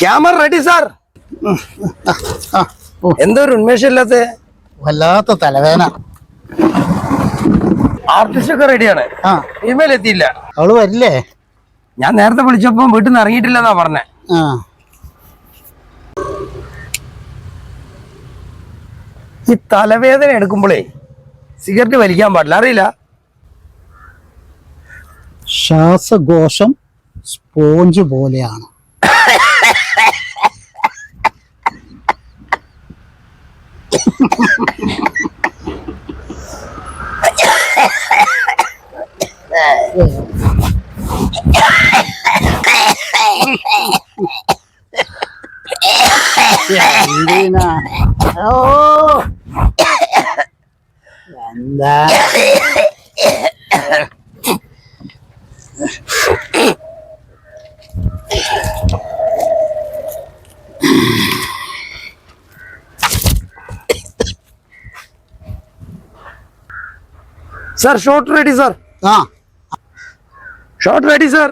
Camera ready sir എന്തൊരു എന്തോ ഒരു ഉന്മേഷമില്ലാത്ത? വല്ലാത്ത തലവേന ആർട്ടിസ്റ്റ് ഒക്കെ റെഡിയാണ് ആ. ഇമെയിൽ എത്തിയില്ല. അവൾ വരില്ലേ? ഞാൻ നേരത്തെ വിളിച്ചപ്പോ വീട്ടിൽ നിന്ന് ഇറങ്ങിയിട്ടില്ലെന്നാ പറഞ്ഞേ. ഈ തലവേദന എടുക്കുമ്പോഴേ സിഗരറ്റ് വലിക്കാൻ പാടില്ല. അറിയില്ല? ശ്വാസകോശം സ്പോഞ്ച് പോലെയാണ്. എന്തിനാ ഓ എന്താ സാർ ഷോട്ട് റെഡി സർ. ആ. Shot ready sir.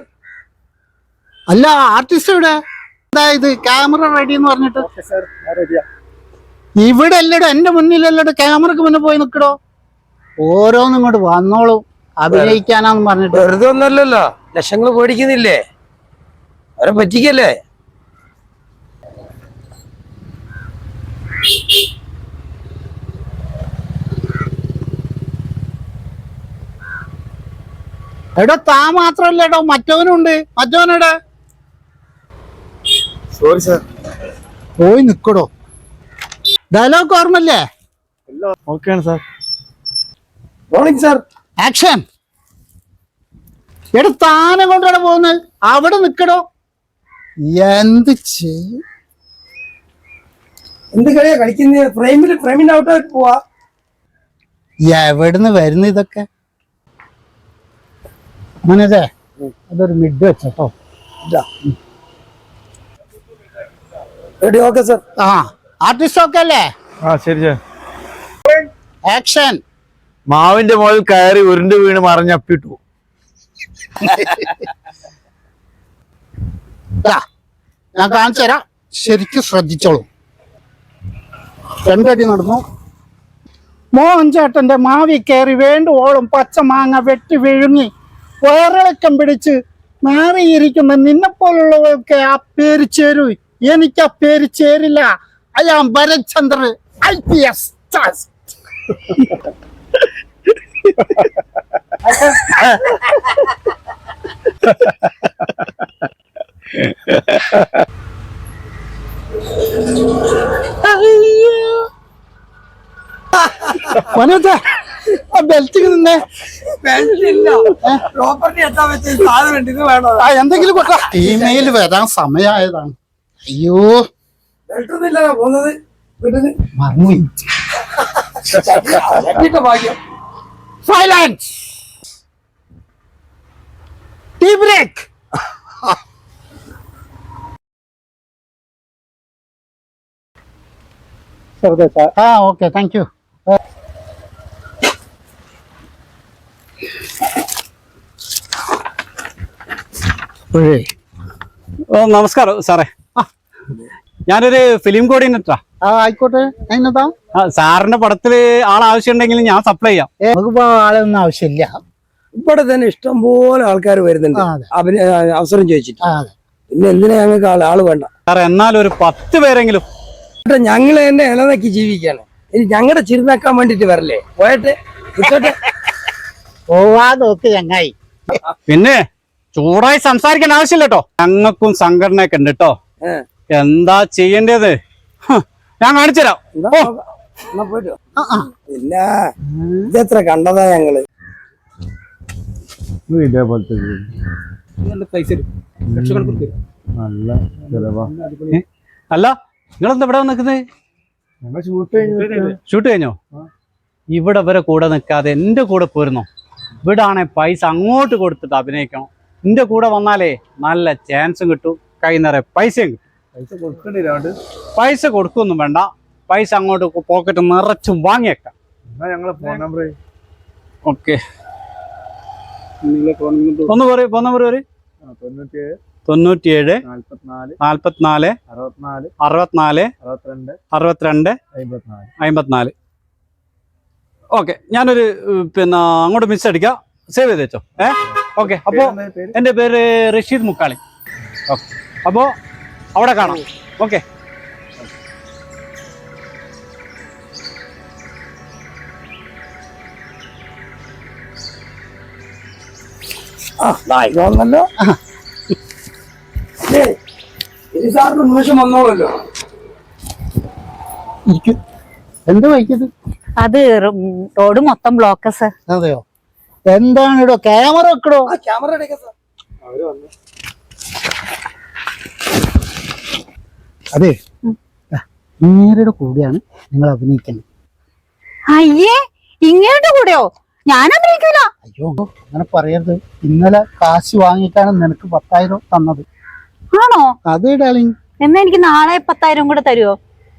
അല്ല ആർട്ടിസ്റ്റ് ഇവിടെ അതായത് ക്യാമറ റെഡി എന്ന് പറഞ്ഞിട്ട്? ഇവിടെ അല്ലടോ എന്റെ മുന്നിലല്ലടോ ക്യാമറക്ക് മുന്നേ പോയി നിക്കടോ ഓരോന്നും ഇങ്ങോട്ട് വന്നോളൂ. അഭിനയിക്കാനാന്ന് പറഞ്ഞിട്ട്. വെറുതെ ഒന്നല്ലല്ലോ. ലക്ഷങ്ങൾ പേടിക്കുന്നില്ലേ? അവരെ പറ്റിക്കല്ലേ? എടോ താ മാത്രല്ല എടോ മറ്റവനുണ്ട്. മറ്റവനെടാ സോറി സാർ പോയി നിക്കടോ. ഡയലോഗ് ഓർമ്മല്ലേ ഓക്കെയാണ് സാർ മോർണിംഗ് സാർ ആക്ഷൻ എടാ താനെ കൊണ്ടാണ് പോകുന്നത്. അവിടെ നിക്കടോ. എന്ത് ചെയ്യും എന്ത് കളിയാ കളിക്കുന്നത് ഫ്രെയിമിൽ ഫ്രെയിമിന്റെ ഔട്ടായിട്ട് പോവാ. എവിടുന്ന് വരുന്ന ഇതൊക്കെ? മനതേ അതൊരു മിഡ് വെച്ചോ റെഡി ഓക്കെ സർ ആ ആർട്ടിസ്റ്റ് ഒക്കെ അല്ലേ? ആ ശരി ആക്ഷൻ മാവിന്റെ മുകളിൽ കയറി ഉരുണ്ട് വീണ് മറിഞ്ഞപ്പിട്ടു ഞാൻ കാണിച്ചു തരാം. ശരിക്കും ശ്രദ്ധിച്ചോളൂ. രണ്ടടി നടന്നു. മോഹൻ ചേട്ടന്റെ മാവി കയറി വേണ്ടുവോളും പച്ച മാങ്ങ വെട്ടി വിഴുങ്ങി. വയറിളക്കം പിടിച്ച് മാറിയിരിക്കുന്ന നിന്നെപ്പോലുള്ളവർക്ക് ആ പേര് ചേരൂ. എനിക്ക് ആ പേര് ചേരില്ല. I'm Bharatchandra I P S Manoj ആ ബെൽറ്റ് നിന്നേ. ആ എന്തെങ്കിലും കൊട്ടാ ഇമെയിൽ വരാൻ സമയമായതാണ് അയ്യോ. സൈലൻസ് ടീ ബ്രേക്ക് ആ ഓക്കെ താങ്ക് യു ഓ നമസ്കാരം സാറേ. ഞാനൊരു ഫിലിം കോർഡിനേറ്ററാ ആ. ആയിക്കോട്ടെ. അതിനെന്താ? ആ, സാറിന്റെ പടത്തിൽ ആൾ ആവശ്യമുണ്ടെങ്കിൽ ഞാൻ സപ്ലൈ ചെയ്യാം. നമുക്കിപ്പോ ആളൊന്നും ആവശ്യമില്ല. ഇവിടെ തന്നെ ഇഷ്ടം പോലെ ആൾക്കാർ വരുന്നുണ്ട്. ആ, അതെ. അഭിനയ അവസരം ചോദിച്ചിട്ട്. ആ അതെ. പിന്നെ എന്തിനാ ഞങ്ങൾക്ക് ആൾ ആൾ വേണ്ട? സാറേ എന്നാലും ഒരു പത്ത് പേരെങ്കിലും എന്നിട്ട് ഞങ്ങൾ തന്നെ ഇളനക്കി ജീവിക്കാണ് ഇനി ഞങ്ങളുടെ ചിരുന്നാക്കാൻ വേണ്ടിട്ട് വരല്ലേ? പോയട്ടെ കിട്ടട്ടെ പോവാ നോക്ക് ചങ്ങായി. പിന്നെ ചൂടായി സംസാരിക്കേണ്ട ആവശ്യമില്ല കേട്ടോ ഞങ്ങൾക്കും സംഘടനയൊക്കെ ഉണ്ട് കേട്ടോ. എന്താ ചെയ്യേണ്ടത്? ഞാൻ കാണിച്ചു തരാം. ഇല്ല. ഇതെത്ര കണ്ടതാ ഞങ്ങൾ? ഇതേപോലത്തെ നല്ല ചെലവാ? അല്ല നിങ്ങളെന്താ ഇവിടെ നിൽക്കുന്നത് ഷൂട്ട് കഴിഞ്ഞോ. ഇവിടെ വരെ കൂടെ നിൽക്കാതെ എന്റെ കൂടെ പോരുന്നോ? ഇവിടെ ആണെ പൈസ അങ്ങോട്ട് കൊടുത്തിട്ട് അഭിനയിക്കണം. എന്റെ കൂടെ വന്നാലേ നല്ല ചാൻസും കിട്ടും. കൈ നിറയെ പൈസയും കിട്ടും. പൈസ പൈസ കൊടുക്കൊന്നും വേണ്ട. പൈസ അങ്ങോട്ട് പോക്കറ്റ് നിറച്ചും വാങ്ങിയേക്കാം. എന്നാ ഞങ്ങളെ ഫോൺ നമ്പർ ഓക്കെ ഒന്ന് പറയൂ ഫോൺ നമ്പർ പറയൂ. തൊണ്ണൂറ്റി തൊണ്ണൂറ്റിയേഴ്. നാൽപ്പത്തിനാല് അറുപത്തിനാല്. അറുപത്തിരണ്ട്. അമ്പത്തിനാല് ഓക്കെ ഞാനൊരു പിന്നെ അങ്ങോട്ട് മിസ് അടിക്കാം. സേവ് ചെയ്ത് വെച്ചോ ഏ? ഓക്കെ അപ്പോ എന്റെ എന്റെ പേര് റഷീദ് മുക്കാളി. ഓക്കെ അപ്പോ അവിടെ കാണാം. ഓക്കെ. ഇനി സാറിന് നിമിഷം വന്നോളല്ലോ. എന്ത് വൈക്കത് അത് റോഡ് മൊത്തം ബ്ലോക്കസ് അതെയോ? എന്താണ് ഇടോ ക്യാമറ വെക്കടോ. ആ ക്യാമറ അതെ. നേരുടെ കൂടെയാണ് നിങ്ങൾ അഭിനയിക്കുന്നത്. അയ്യേ ഇങ്ങോട്ട് കൂടെയോ? ഞാൻ അഭിനയിക്കില്ല അയ്യോ അങ്ങനെ പറയരുത്. ഇന്നലെ കാശ് വാങ്ങിക്കാണ് നിനക്ക് പത്തായിരം തന്നത്. ആണോ? അതേ ഡാലിങ് എന്നാ എനിക്ക് നാളെ പത്തായിരം കൂടെ തരുവോ?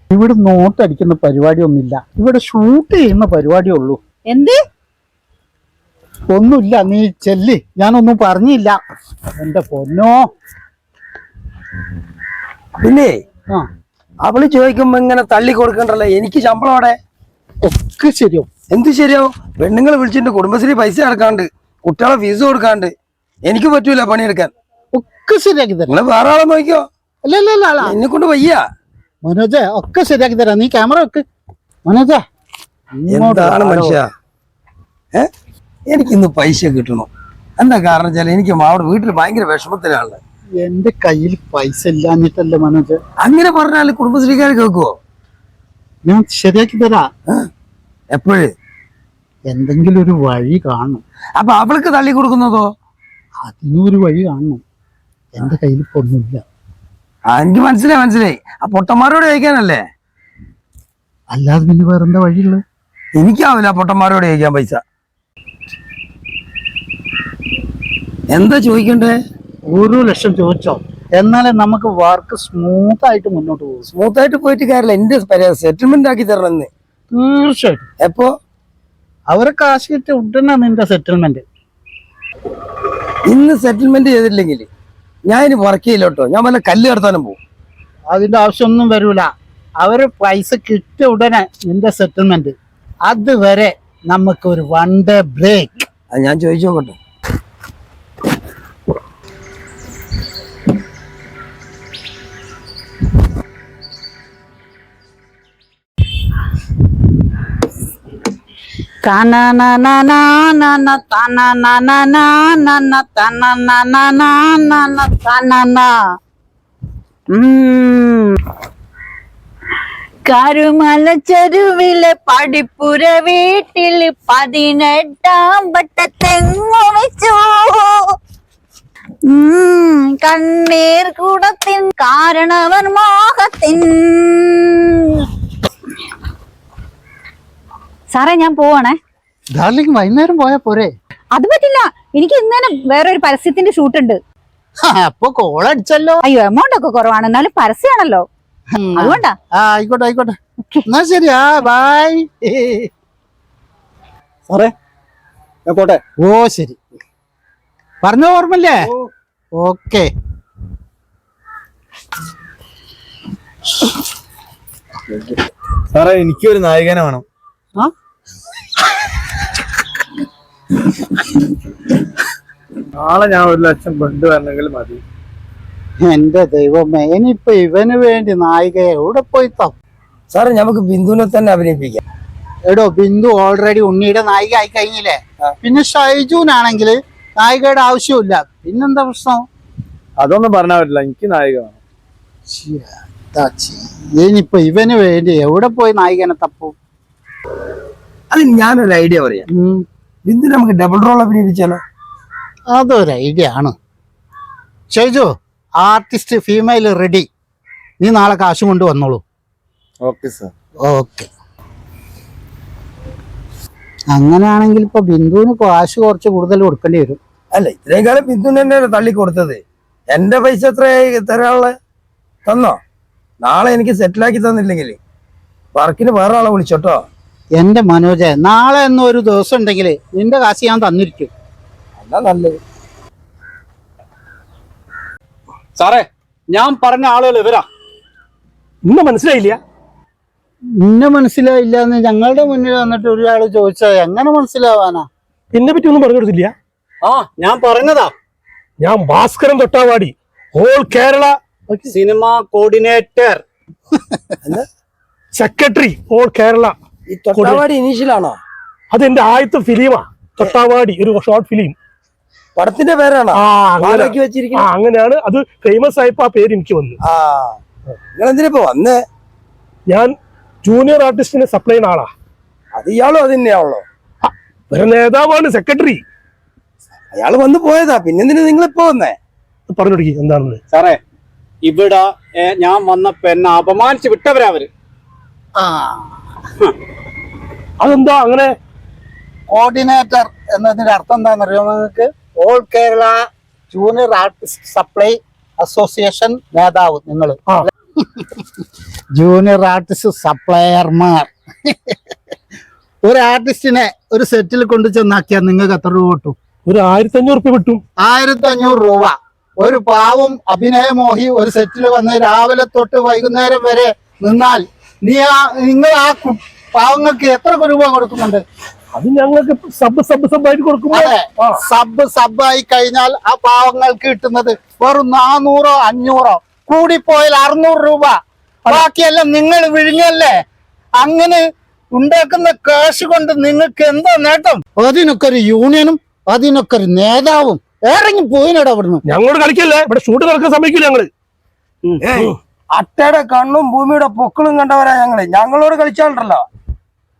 ഇവിടെ നോട്ടടിക്കുന്ന പരിപാടി ഒന്നുമില്ല ഇവിടെ ഷൂട്ട് ചെയ്യുന്ന പരിപാടിയുള്ളൂ എന്ത്? ഒന്നുമില്ല നീ ചെല്ലി. ഞാനൊന്നും പറഞ്ഞില്ല. എന്റെ പൊന്നോ. പിന്നെ ആ. അവൾ ചോദിക്കുമ്പോ ഇങ്ങനെ തള്ളി കൊടുക്കണ്ടല്ലോ? എനിക്ക് ശമ്പളം അവിടെ. ഒക്കെ ശരിയോ എന്ത് ശരിയോ പെണ്ണുങ്ങളെ വിളിച്ചിട്ട് കുടുംബശ്രീ പൈസ അടക്കാണ്ട് കുട്ടികളെ ഫീസ് കൊടുക്കാണ്ട് എനിക്ക് പറ്റൂല പണിയെടുക്കാൻ. ഒക്കെ ശരിയാക്കി തരാം. നിങ്ങൾ വേറെ ആളെ നോക്കിയോ അല്ല അല്ല അല്ല അല്ല. എന്നെ കൊണ്ട് വയ്യ. മനോജ ഒക്കെ ശരിയാക്കി തരാം. നീ ക്യാമറ വെക്ക്. മനോജ എന്താണ്. മനുഷ്യ? ഏ? എനിക്കിന്ന് പൈസ കിട്ടണം? എന്താ കാരണം വെച്ചാൽ എനിക്ക് അവിടെ വീട്ടിൽ ഭയങ്കര വിഷമത്തിലാണ് എന്റെ കയ്യിൽ പൈസ ഇല്ലാഞ്ഞിട്ടല്ലേ മനോജ്? അങ്ങനെ പറഞ്ഞാൽ കുടുംബശ്രീക്കാർ കേൾക്കുവോ? ഞാൻ ശരിയാക്കി തരാ. എപ്പോഴേ? എന്തെങ്കിലും ഒരു വഴി കാണും അപ്പൊ അവൾക്ക് തള്ളി കൊടുക്കുന്നതോ? അതിനും ഒരു വഴി കാണണം. എന്റെ കയ്യിൽ പൊന്നില്ല ഒന്നുമില്ല എനിക്ക് മനസ്സിലായി മനസ്സിലായി. ആ പൊട്ടന്മാരോട് ചോദിക്കാനല്ലേ? അല്ലാതെ പിന്നെ വേറെന്താ വഴിയുള്ളത്? എനിക്കാവില്ല പൊട്ടന്മാരോട് ചോദിക്കാൻ പൈസ. എന്താ ചോദിക്കണ്ടേ? ഒരു ലക്ഷം ചോദിച്ചോ. എന്നാലേ നമുക്ക് വർക്ക് സ്മൂത്ത് ആയിട്ട് മുന്നോട്ട് പോകും. സ്മൂത്ത് ആയിട്ട് പോയിട്ട് കാര്യമില്ല. എന്റെ സെറ്റിൽമെന്റ് ആക്കി തരണം എന്ന് തീർച്ചയായിട്ടും. എപ്പോ? അവരെ കാശ് കിട്ടിയ ഉടനെ നിന്റെ സെറ്റിൽമെന്റ് ഇന്ന് സെറ്റിൽമെന്റ് ചെയ്തില്ലെങ്കിൽ ഞാൻ ഇനി വർക്ക് ചെയ്യില്ല കേട്ടോ ഞാൻ വല്ല കല്ല് കടത്താനും പോകും. അതിന്റെ ആവശ്യമൊന്നും വരൂല. അവർ പൈസ കിട്ടിയ ഉടനെ നിന്റെ സെറ്റിൽമെന്റ് അതുവരെ നമുക്ക് ഒരു വൺ ഡേ ബ്രേക്ക് അത് ഞാൻ ചോദിച്ചു നോക്കട്ടെ. கருமல செருவில படிப்புற வீட்டில் பதினெட்டாம் பட்ட தெங்கோமைச்சோ கண்ணீர் கூடத்தின் காரணவன் மோகத்தின் സാറേ ഞാൻ പോവാണേ. ഡാർലിംഗ് വൈകുന്നേരം പോയാ പോരെ. അത് പറ്റില്ല. എനിക്ക് ഇന്നലെ വേറെ ഒരു പരസ്യത്തിന്റെ ഷൂട്ട് ഉണ്ട്. അപ്പൊ കോൾ അടിച്ചല്ലോ. അയ്യോ എമൗണ്ട് ഒക്കെ കുറവാണ്. എന്നാലും പരസ്യമാണല്ലോ അതുകൊണ്ടാ. ആ ആയിക്കോട്ടെ ആയിക്കോട്ടെ. എന്നാ ശരി ആ ബൈ സാറേ ഞാൻ പോട്ടെ. ഓ ശരി. പറഞ്ഞ ഓർമ്മല്ലേ ഓക്കെ സാറേ എനിക്കൊരു നായികനെ വേണം. ആ നാളെ ഞാൻ ഒരു ലക്ഷം കൊണ്ടുവരണമെങ്കിൽ മതി. എന്റെ ദൈവമേ ഇനിയിപ്പൊ ഇവന് വേണ്ടി നായിക എവിടെ പോയി തപ്പും? സാറേ നമുക്ക് ബിന്ദുവിനെ തന്നെ അഭിനയിപ്പിക്കാം. എടോ ബിന്ദു ഓൾറെഡി ഉണ്ണിയുടെ നായിക ആയി കഴിഞ്ഞില്ലേ? പിന്നെ ഷൈജുനാണെങ്കിൽ നായികയുടെ ആവശ്യമില്ല പിന്നെന്താ പ്രശ്നം? അതൊന്നും പറഞ്ഞാൽ പറ്റില്ല. എനിക്ക് നായിക? ഇനിയിപ്പൊ ഇവന് വേണ്ടി എവിടെ പോയി നായികനെ തപ്പും? അതിന് ഞാനൊരു ഐഡിയ പറയാം. ബിന്ദു നമുക്ക് ഡബിൾ റോൾ അഭിനയിപ്പിച്ചാലോ? അതൊരു ഐഡിയ ആണ്. ഷൈജു ആർട്ടിസ്റ്റ് ഫീമെയിൽ റെഡി നീ നാളെ കാശ് കൊണ്ട് വന്നോളൂ. ഓക്കെ സാർ ഓക്കെ അങ്ങനെയാണെങ്കിൽ ഇപ്പൊ ബിന്ദുവിന് കാശ് കുറച്ച് കൂടുതൽ കൊടുക്കേണ്ടി വരും. അല്ല ഇത്രയും കാലം ബിന്ദുവിന് തന്നെയാണ് തള്ളി കൊടുത്തത്. എന്റെ പൈസ എത്രയായി തരാനുള്ള തന്നോ? നാളെ എനിക്ക് സെറ്റിലാക്കി തന്നില്ലെങ്കിൽ വർക്കിന് വേറെ ആളെ വിളിച്ചോട്ടോ. എന്റെ മനോജ നാളെ എന്നൊരു ദിവസം ഉണ്ടെങ്കിൽ നിന്റെ കാശ് ഞാൻ തന്നിരിക്കും. അതാ നല്ലത്. സാറേ ഞാൻ പറഞ്ഞ ആളുകൾ ഇവരാ. ഇന്ന് മനസ്സിലായില്ല? നിന്നെ മനസ്സിലായില്ല എന്ന് ഞങ്ങളുടെ മുന്നിൽ വന്നിട്ട് ഒരാൾ ചോദിച്ചാ എങ്ങനെ മനസ്സിലാവാനാ? എന്നെ പറ്റി ഒന്നും പറഞ്ഞു കൊടുത്തില്ല ആ ഞാൻ പറഞ്ഞതാ. ഞാൻ Bhaskaran Thottavadi all Kerala cinema coordinator. Secretary all Kerala. ഈ തൊട്ടാവാടി ഇനീഷ്യലാണോ? അത് എന്റെ ആദ്യത്തെ ഫിലിമാ. തൊട്ടാവാടി ഒരു ഷോർട്ട് ഫിലിം. പടത്തിന്റെ പേരാണോ? ആ അങ്ങനെയാണ്. അത് ഫേമസ് ആയപ്പോ ആ പേര് എനിക്ക് വന്നു. ആ നിങ്ങൾ എന്തിനിപ്പോ വന്നേ? ഞാൻ ജൂനിയർ ആർട്ടിസ്റ്റിനെ സപ്ലൈ ചെയ്യുന്ന ആളാ. അത് ഇയാളും അത് തന്നെയാണല്ലോ ഒരു നേതാവാണ് സെക്രട്ടറി അയാൾ വന്നു പോയതാ. പിന്നെ നിങ്ങൾ ഇപ്പൊ വന്നേ പറഞ്ഞു കൊടുക്കി എന്താണെന്ന്. സാറേ ഇവിടെ ഞാൻ വന്നപ്പോ എന്നെ അപമാനിച്ച് വിട്ടവരാ അവർ. ആ. അതെന്താ അങ്ങനെ? കോർഡിനേറ്റർ എന്നതിന്റെ അർത്ഥം എന്താണെന്നറിയോ നിങ്ങൾക്ക്? All Kerala junior artist supply association നേതാവ് നിങ്ങൾ ജൂനിയർ ആർട്ടിസ്റ്റ് സപ്ലയർമാർ ഒരു ആർട്ടിസ്റ്റിനെ ഒരു സെറ്റിൽ കൊണ്ടു ചെന്നാക്കിയാൽ നിങ്ങൾക്ക് എത്ര രൂപ കിട്ടും? ഒരു ആയിരത്തി അഞ്ഞൂറ് രൂപ കിട്ടും. ആയിരത്തി അഞ്ഞൂറ് രൂപ. ഒരു പാവം അഭിനയമോഹി ഒരു സെറ്റിൽ വന്ന് രാവിലെ തൊട്ട് വൈകുന്നേരം വരെ നിന്നാൽ നീ ആ നിങ്ങൾ ആ പാവങ്ങൾക്ക് എത്ര രൂപ കൊടുക്കുന്നുണ്ട്? അത് ഞങ്ങൾക്ക് സബ് സബ് സബായിട്ട് കൊടുക്കുമ്പോ സബ് സബായി കഴിഞ്ഞാൽ ആ പാവങ്ങൾക്ക് കിട്ടുന്നത് വെറും നാനൂറോ അഞ്ഞൂറോ. കൂടിപ്പോയാൽ അറുന്നൂറ് രൂപ. ബാക്കിയെല്ലാം നിങ്ങൾ വിഴിഞ്ഞല്ലേ അങ്ങനെ ഉണ്ടാക്കുന്ന കാശ് കൊണ്ട് നിങ്ങൾക്ക് എന്താ നേട്ടം? അതിനൊക്കെ ഒരു യൂണിയനും അതിനൊക്കെ ഒരു നേതാവും. ഇറങ്ങി പോയിനടാ അവിടുന്ന്. ഞങ്ങളോട് കളിക്കല്ലേ? ഇവിടെ ഷൂട്ട് നടക്കാൻ സമ്മതിക്കില്ല ഞങ്ങൾ? അട്ടയുടെ കണ്ണും ഭൂമിയുടെ പൊക്കളും കണ്ടവരാ ഞങ്ങൾ. ഞങ്ങളോട് കളിച്ചാലുണ്ടല്ലോ.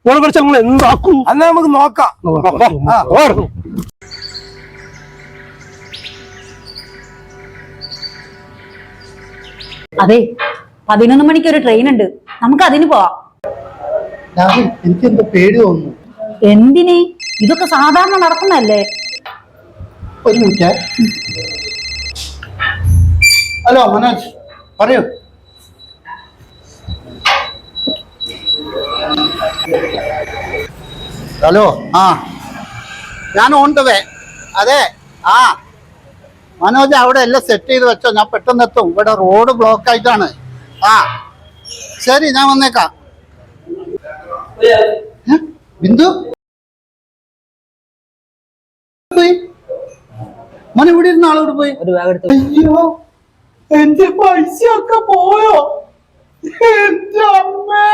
ഓളെ കളിച്ചാൽ നിങ്ങൾ എന്താക്കും? അന്ന് നമുക്ക് നോക്കാം. അതെ പതിനൊന്ന് മണിക്ക് ഒരു ട്രെയിൻ ഉണ്ട്. നമുക്ക് അതിന് പോവാം. എനിക്ക് എന്തോ പേടി തോന്നുന്നു. എന്തിന്? ഇതൊക്കെ സാധാരണ നടക്കുന്നല്ലേ ഒരു മിനിറ്റ്. ഹലോ മനോജ് പറയൂ. ഹലോ ആ. ഞാൻ ദ വേ അതെ ആ. മനോജ് അവിടെ എല്ലാം സെറ്റ് ചെയ്ത് വെച്ചോ. ഞാൻ പെട്ടെന്ന് എത്തും. ഇവിടെ റോഡ് ബ്ലോക്ക് ആയിട്ടാണ്. ആ. ശരി ഞാൻ വന്നേക്കാം? ബിന്ദു? പോയി. മോൻ ഇവിടെ ഇരുന്ന ആളോട് പോയി. അയ്യോ എന്റെ പൈസ ഒക്കെ പോയോ? എന്റെ അമ്മേ.